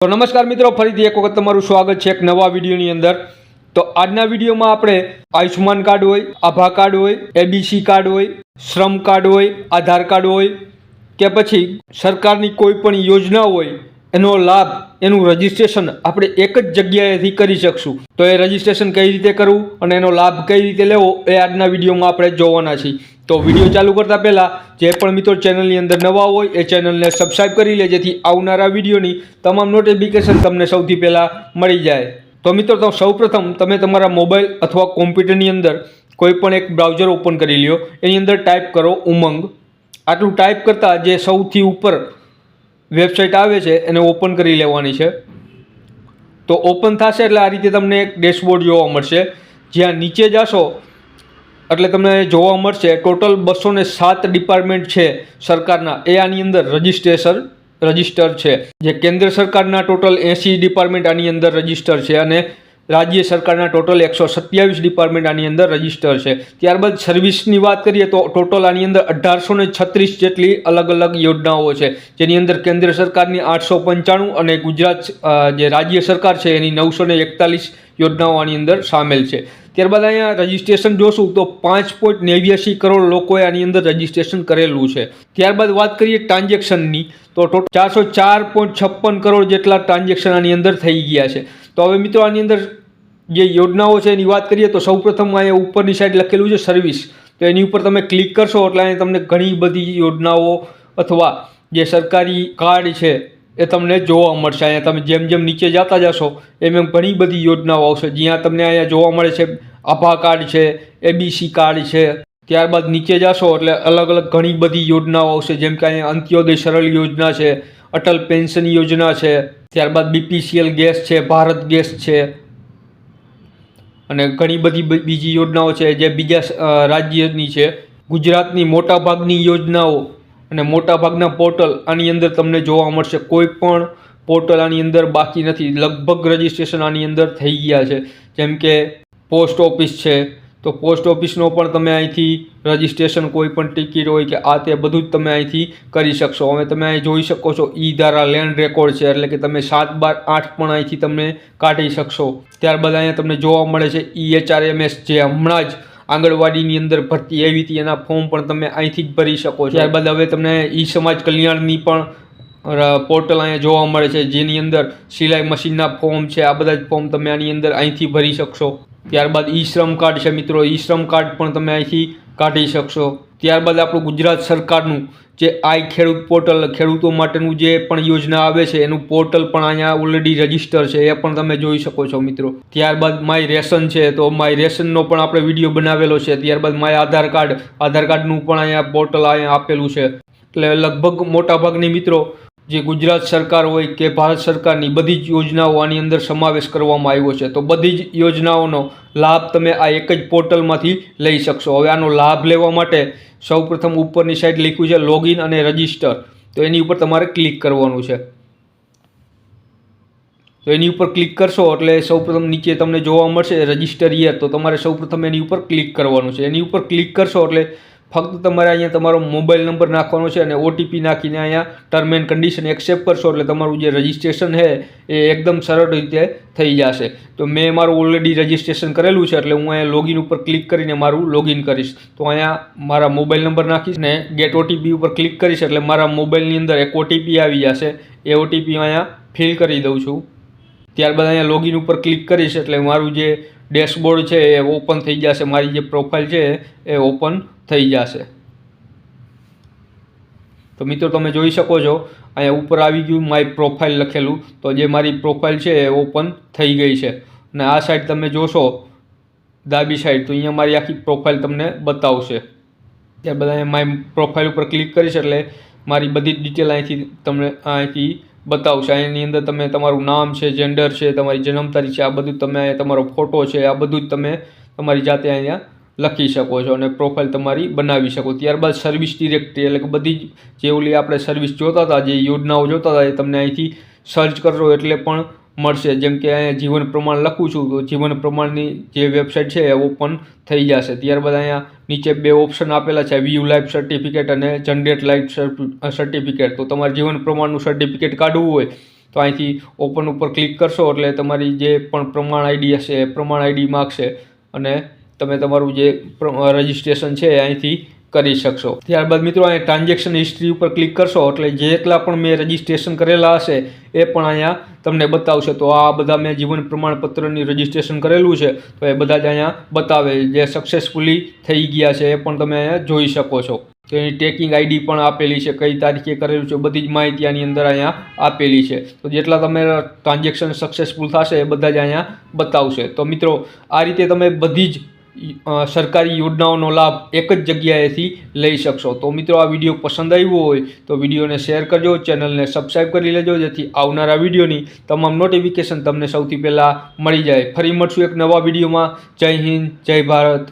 તો નમસ્કાર મિત્રો, ફરીથી એક વખત તમારું સ્વાગત છે એક નવા વિડીયોની અંદર. તો આજના વિડીયોમાં આપણે આયુષ્યમાન કાર્ડ હોય, આભા કાર્ડ હોય એબીસી કાર્ડ હોય, શ્રમ કાર્ડ હોય, આધાર કાર્ડ હોય, કે પછી સરકારની કોઈ પણ યોજના હોય, એનો લાભ, એનું રજિસ્ટ્રેશન આપણે એક જ જગ્યાએથી કરી શકશું. તો એ રજિસ્ટ્રેશન કઈ રીતે કરવું અને એનો લાભ કઈ રીતે લેવો એ આજના વિડીયોમાં આપણે જોવાના છીએ. તો વીડિયો ચાલુ કરતાં પહેલાં જે પણ મિત્રો ચેનલની અંદર નવા હોય એ ચેનલને સબસ્ક્રાઈબ કરી લે જેથી આવનારા વિડીયોની તમામ નોટિફિકેશન તમને સૌથી પહેલાં મળી જાય. તો મિત્રો, તો સૌપ્રથમ તમે તમારા મોબાઈલ અથવા કોમ્પ્યુટરની અંદર કોઈ પણ એક બ્રાઉઝર ઓપન કરી લ્યો. એની અંદર ટાઈપ કરો ઉમંગ. આટલું ટાઈપ કરતાં જે સૌથી ઉપર વેબસાઇટ આવે છે, એને ઓપન કરી લેવાની છે. તો ઓપન થશે એટલે આ રીતે તમને એક ડેશબોર્ડ જોવા મળશે. જ્યાં નીચે જશો એટલે તમને જોવા મળશે, ટોટલ બસો ને સાત ડિપાર્ટમેન્ટ છે સરકારના. એ આની અંદર રજિસ્ટ્રેશન, રજિસ્ટર છે. જે કેન્દ્ર સરકારના ટોટલ એંસી ડિપાર્ટમેન્ટ આની અંદર રજિસ્ટર છે અને રાજ્ય સરકારના ટોટલ એકસો સત્યાવીસ ડિપાર્ટમેન્ટ આની અંદર રજિસ્ટર છે. ત્યારબાદ સર્વિસની વાત કરીએ તો ટોટલ આની અંદર અઢારસો ને છત્રીસ જેટલી અલગ અલગ યોજનાઓ છે. જેની અંદર કેન્દ્ર સરકારની આઠસો પંચાણું અને ગુજરાત જે રાજ્ય સરકાર છે એની નવસો ને એકતાલીસ યોજનાઓ આની અંદર સામેલ છે. ત્યારબાદ અહીંયા રજિસ્ટ્રેશન જોશું તો પાંચ પોઈન્ટ નેવ્યાસી કરોડ લોકોએ આની અંદર રજિસ્ટ્રેશન કરેલું છે. ત્યારબાદ વાત કરીએ ટ્રાન્ઝેક્શનની, તો ટોટલ ચારસો ચાર પોઈન્ટ છપ્પન કરોડ જેટલા ટ્રાન્ઝેક્શન આની અંદર થઈ ગયા છે. તો હવે મિત્રો આની અંદર જે યોજનાઓ છે એની વાત કરીએ તો સૌપ્રથમ અહીંયા ઉપરની સાઈડ લખેલું છે સર્વિસ. તો એની ઉપર તમે ક્લિક કરશો એટલે અહીંયા તમને ઘણી બધી યોજનાઓ અથવા જે સરકારી કાર્ડ છે એ તમને જોવા મળશે. અહીંયા તમે જેમ જેમ નીચે જતા જશો, એમ એમ ઘણી બધી યોજનાઓ આવશે. જ્યાં તમને અહીંયા જોવા મળે છે, આભા કાર્ડ છે એબીસી કાર્ડ છે. ત્યારબાદ નીચે જશો એટલે અલગ અલગ ઘણી બધી યોજનાઓ આવશે. જેમ કે અહીંયા અંત્યોદય સરળ યોજના છે, અટલ પેન્શન યોજના છે, ત્યારબાદ બીપીસીએલ ગેસ છે, ભારત ગેસ છે. અને ઘણી બધી બીજી યોજનાઓ છે, જે બીજા રાજ્યની છે. ગુજરાતની મોટાભાગની યોજનાઓ અને મોટાભાગના પોર્ટલ આની અંદર તમને જોવા મળશે. કોઈ પણ પોર્ટલ આની અંદર બાકી નથી. લગભગ રજિસ્ટ્રેશન આની અંદર થઈ ગયા છે. જેમ કે પોસ્ટ ઓફિસ છે. તો પોસ્ટ ઓફિસનો પણ તમે અહીંથી રજિસ્ટ્રેશન કોઈ પણ ટિકિટ હોય કે આ તે બધું જ તમે અહીંથી કરી શકશો. હવે તમે અહીં જોઈ શકો છો, ઈ ધારા લેન્ડ રેકોર્ડ છે. એટલે કે તમે સાત બાર આઠ પણ અહીંથી તમે કાઢી શકશો. ત્યારબાદ અહીંયા તમને જોવા મળે છે, ઈ એચઆરએમએસ જે હમણાં જ આંગણવાડીની અંદર ભરતી આવી હતી, એના ફોર્મ પણ તમે અહીંથી જ ભરી શકો છો. ત્યારબાદ હવે તમને ઈ સમાજ કલ્યાણની પણ પોર્ટલ અહીંયા જોવા મળે છે, જેની અંદર સિલાઈ મશીનના ફોર્મ છે, આ બધા જ ફોર્મ તમે આની અંદર અહીંથી ભરી શકશો. ત્યારબાદ ઈ શ્રમ કાર્ડ છે મિત્રો, ઈ શ્રમ કાર્ડ પણ તમે અહીંથી કાઢી શકશો. ત્યારબાદ આપણું ગુજરાત સરકારનું જે આઈ ખેડૂત પોર્ટલ, ખેડૂતો માટેનું જે પણ યોજના આવે છે, એનું પોર્ટલ પણ અહીંયા ઓલરેડી રજિસ્ટર છે, એ પણ તમે જોઈ શકો છો મિત્રો. ત્યારબાદ માય રેશન છે, તો માય રેશનનો પણ આપણે વીડિયો બનાવેલો છે. ત્યારબાદ માય આધાર કાર્ડ, આધાર કાર્ડનું પણ અહીંયા પોર્ટલ અહીંયા આપેલું છે. એટલે લગભગ મોટાભાગની મિત્રો જે ગુજરાત સરકાર હોય કે ભારત સરકારની બધી જ યોજનાઓ આની અંદર સમાવેશ કરવામાં આવ્યો છે, તો બધી જ યોજનાઓનો લાભ તમે આ એક જ પોર્ટલમાંથી લઈ શકશો. હવે આનો લાભ લેવા માટે સૌપ્રથમ ઉપરની સાઈડ લખ્યું છે, લોગિન અને રજિસ્ટર. તો એની ઉપર તમારે ક્લિક કરવાનું છે. તો એની ઉપર ક્લિક કરશો એટલે સૌપ્રથમ નીચે તમને જોવા મળશે રજિસ્ટર યર. તો તમારે સૌપ્રથમ એની ઉપર ક્લિક કરવાનું છે. એની ઉપર ક્લિક કરશો એટલે ફક્ત તમારે અહીંયા તમારો મોબાઈલ નંબર નાખવાનો છે અને ઓટીપી નાખીને અહીંયા ટર્મ એન્ડ કન્ડિશન એક્સેપ્ટ કરશો એટલે તમારું જે રજિસ્ટ્રેશન છે એ એકદમ સરળ રીતે થઈ જશે. તો મેં મારું ઓલરેડી રજિસ્ટ્રેશન કરેલું છે એટલે હું અહીંયા લોગિન ઉપર ક્લિક કરીને મારું લોગિન કરીશ. તો અહીંયા મારા મોબાઈલ નંબર નાખીશ ને ગેટ ઓટીપી ઉપર ક્લિક કરીશ એટલે મારા મોબાઈલની અંદર એક ઓટીપી આવી જશે. એ ઓટીપી અહીંયા ફિલ કરી દઉં છું. ત્યારબાદ અહીંયા લોગિન ઉપર ક્લિક કરીશ એટલે મારું જે ડેશબોર્ડ છે એ ઓપન થઈ જશે, મારી જે પ્રોફાઇલ છે એ ઓપન થઈ જશે. તો મિત્રો તમે જોઈ શકો છો, અહીંયા ઉપર આવી ગયું માય પ્રોફાઇલ લખેલું, તો જે મારી પ્રોફાઇલ છે એ ઓપન થઈ ગઈ છે. અને આ સાઈડ તમે જોશો, ડાબી સાઈડ, તો અહીંયા મારી આખી પ્રોફાઇલ તમને બતાવશે. ત્યારબાદ અહીંયા માય પ્રોફાઇલ ઉપર ક્લિક કરીશ એટલે મારી બધી ડિટેલ અહીંથી તમને અહીંથી બતાવશે એની અંદર તમે તમારું નામ છે જેન્ડર છે, તમારી જન્મ તારીખ છે, આ બધું તમે તમારો ફોટો છે, આ બધું જ તમે તમારી જાતે અહીંયા લખી શકો છો અને પ્રોફાઇલ તમારી બનાવી શકો. ત્યારબાદ સર્વિસ ડિરેક્ટરી એટલે કે બધી જે ઓલી આપણે સર્વિસ જોતા હતા, જે યોજનાઓ જોતા હતા, એ તમને અહીંથી સર્ચ કરશો એટલે પણ મળશે. જેમ કે અહીંયા જીવન પ્રમાણ લખું છું, તો જીવન પ્રમાણની જે વેબસાઇટ છે એ ઓપન થઈ જશે. ત્યારબાદ અહીંયા નીચે બે ઓપ્શન આપેલા છે વ્યૂ લાઈફ સર્ટિફિકેટ અને જનરેટ લાઈફ સર્ટિફિકેટ તો તમારે જીવન પ્રમાણનું સર્ટિફિકેટ કાઢવું હોય, તો અહીંથી ઓપન ઉપર ક્લિક કરશો, એટલે તમારી જે પણ પ્રમાણ આઈડી હશે, એ પ્રમાણ આઈડી માગશે. અને તમે તમારું જે રજિસ્ટ્રેશન છે અહીંથી કરી શકશો. ત્યારબાદ મિત્રો, અહીંયા ટ્રાન્ઝેક્શન હિસ્ટ્રી ઉપર ક્લિક કરશો, એટલે જેટલા પણ મેં રજિસ્ટ્રેશન કરેલા હશે, એ પણ અહીંયા તમને બતાવશે. તો આ બધા મેં જીવન પ્રમાણપત્રની રજીસ્ટ્રેશન કરેલું છે, તો એ બધા જ અહીંયા બતાવે જે સક્સેસફુલી થઈ ગયા છે, એ પણ તમે અહીંયા જોઈ શકો છો. તો એની ટેકિંગ આઈડી પણ આપેલી છે, કઈ તારીખે કરેલું છે, બધી જ માહિતી આની અંદર અહીંયા આપેલી છે. તો જેટલા તમે ટ્રાન્ઝેક્શન સક્સેસફુલ થશે, એ બધા જ અહીંયા બતાવશે. તો મિત્રો, આ રીતે તમે બધી જ સરકારી યોજનાઓનો લાભ એક જ જગ્યાએથી લઈ શકશો. તો મિત્રો, આ વીડિયો પસંદ આવ્યો હોય તો વિડીયોને શેર કરજો, ચેનલને સબસ્ક્રાઈબ કરી લેજો, જેથી આવનારા વિડીયોની તમામ નોટિફિકેશન તમને સૌથી પહેલાં મળી જાય. ફરી મળશું એક નવા વિડીયોમાં. જય હિન્દ, જય ભારત.